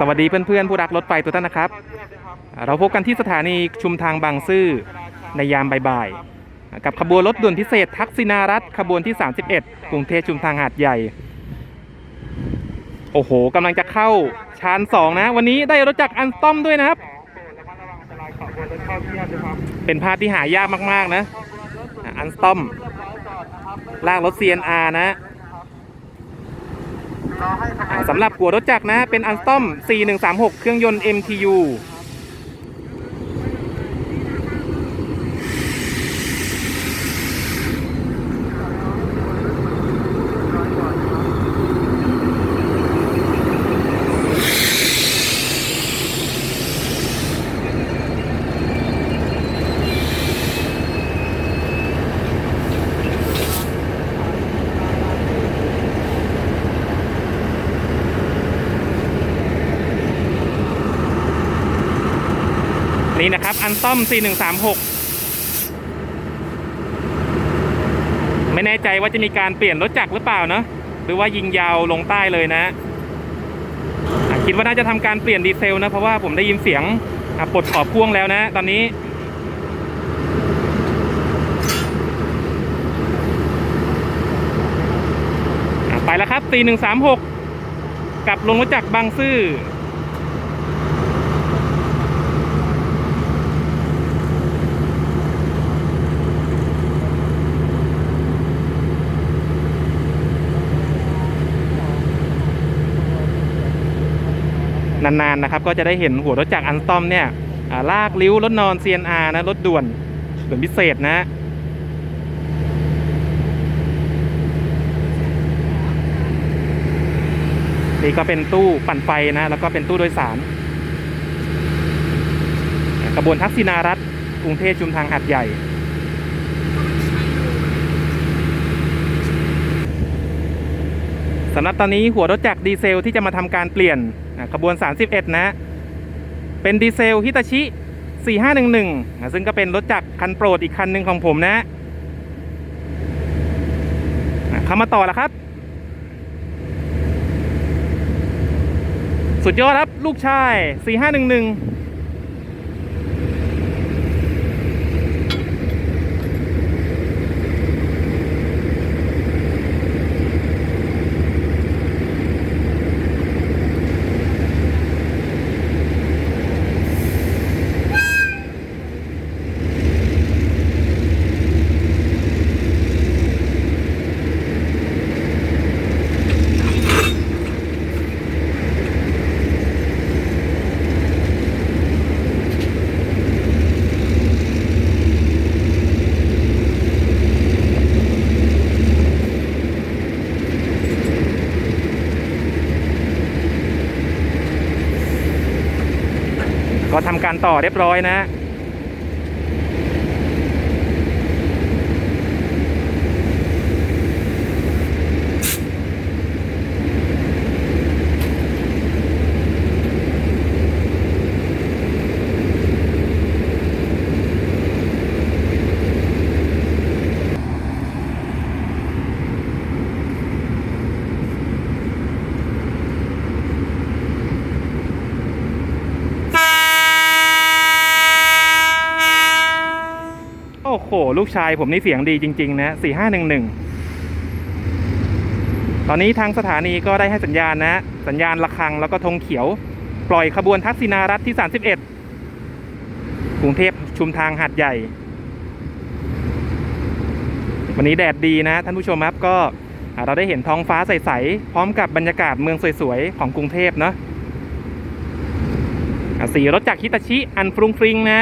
สวัสดีเพื่อนๆผู้รักรถไฟทุกท่านนะครับ เราพบกันที่สถานีชุมทางบางซื่อในยามบ่ายๆกับขบวนรถด่วนพิเศษทักษิณารัฐขบวนที่ 31 กรุงเทพชุมทางหาดใหญ่ โอ้โหกำลังจะเข้าชาน2นะ วันนี้ได้รถจากอันต้อมด้วยนะครับ เป็นภาพที่หายากมากๆนะ อันต้อมลากรถ CNR นะ สำหรับหัวรถจักรนะ เป็นอันต้อม4136 เครื่องยนต์ MTU นี่นะครับ อันต้อม 4136 ไม่แน่ใจว่าจะมีการเปลี่ยนรถจักรหรือเปล่าเนาะหรือว่ายิงยาวลงใต้เลยนะคิดว่าน่าจะทำการเปลี่ยนดีเซลนะ เพราะว่าผมได้ยินเสียงปลดขอบพ่วงแล้วนะ ตอนนี้ไปแล้วครับ 4136กลับลงรถจักรบางซื่อ นานๆนะครับ ก็จะได้เห็นหัวรถจักรอันตอมเนี่ยลากลิ้วรถนอน CNR นะรถด่วนด่วนพิเศษนะนี่ก็เป็นตู้ปั่นไฟนะ แล้วก็เป็นตู้โดยสารกระบวนทักษิณารัฐกรุงเทพชุมทางหัดใหญ่ำหรับตอนนี้หัวรถจักรดีเซลที่จะมาทำการเปลี่ยนขบวน 31 นะ เป็นดีเซลฮิตาชิ 4511 ซึ่งก็เป็นรถจักรคันโปรดอีกคันหนึ่งของผมนะอะเข้ามาต่อแล้วครับ สุดยอดครับลูกชาย 4511 ก็ทำการต่อเรียบร้อยนะ โอ้โห ลูกชายผมนี่เสียงดีจริง ๆ นะสี่ห้าหนึ่งหนึ่งตอนนี้ทางสถานีก็ได้ให้สัญญาณนะ สัญญาณระฆังแล้วก็ธงเขียว ปล่อยขบวนทักษิณารัฐที่ 31 กรุงเทพชุมทางหาดใหญ่ วันนี้แดดดีนะ ท่านผู้ชมครับก็เราได้เห็นท้องฟ้าใส ๆ พร้อมกับบรรยากาศเมืองสวย ๆ ของกรุงเทพเนาะอะสีรถจากฮิตาชิอันฟรุงฟริงนะ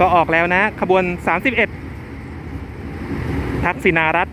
ก็ออกแล้วนะ ขบวน 31 ทักษิณารัฐ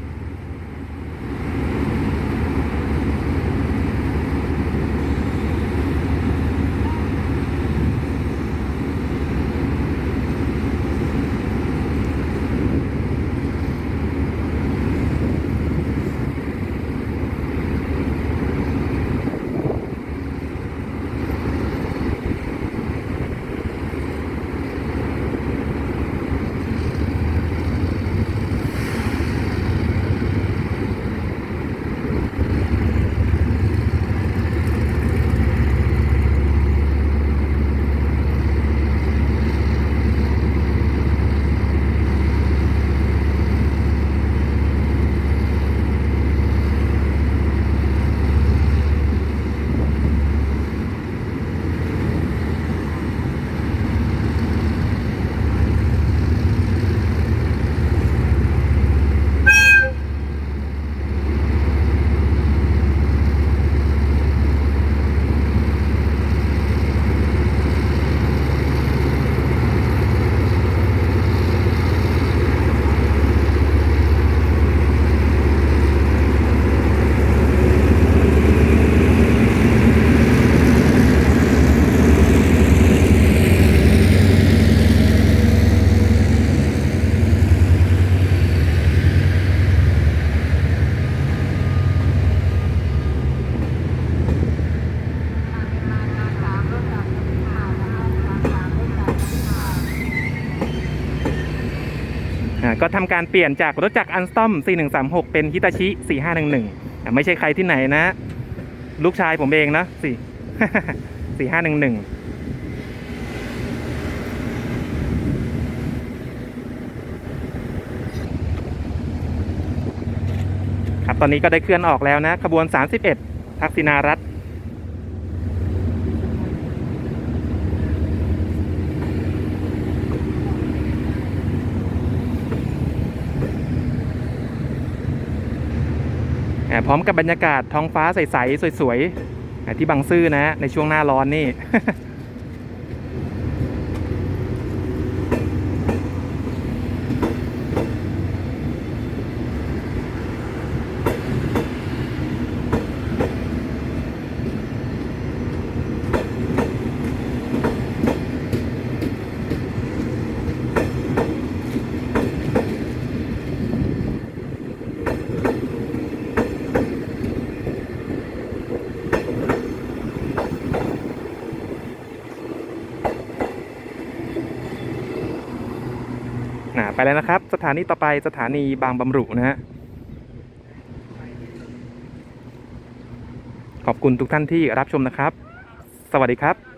ก็ทำการเปลี่ยนจากรถจักรอันสตอม 4136 เป็นฮิตาชิ 4511อ่าไม่ใช่ใครที่ไหนนะ ลูกชายผมเองนะสี่ 4511ครับตอนนี้ก็ได้เคลื่อนออกแล้วนะ ขบวน 31 ทักษิณารัฐ พร้อมกับบรรยากาศท้องฟ้าใส ๆ สวย ๆ ที่บางซื่อนะ ในช่วงหน้าร้อนนี่ นะไปแล้วนะครับ สถานีต่อไปสถานีบางบำรุนะฮะขอบคุณทุกท่านที่รับชมนะครับ สวัสดีครับ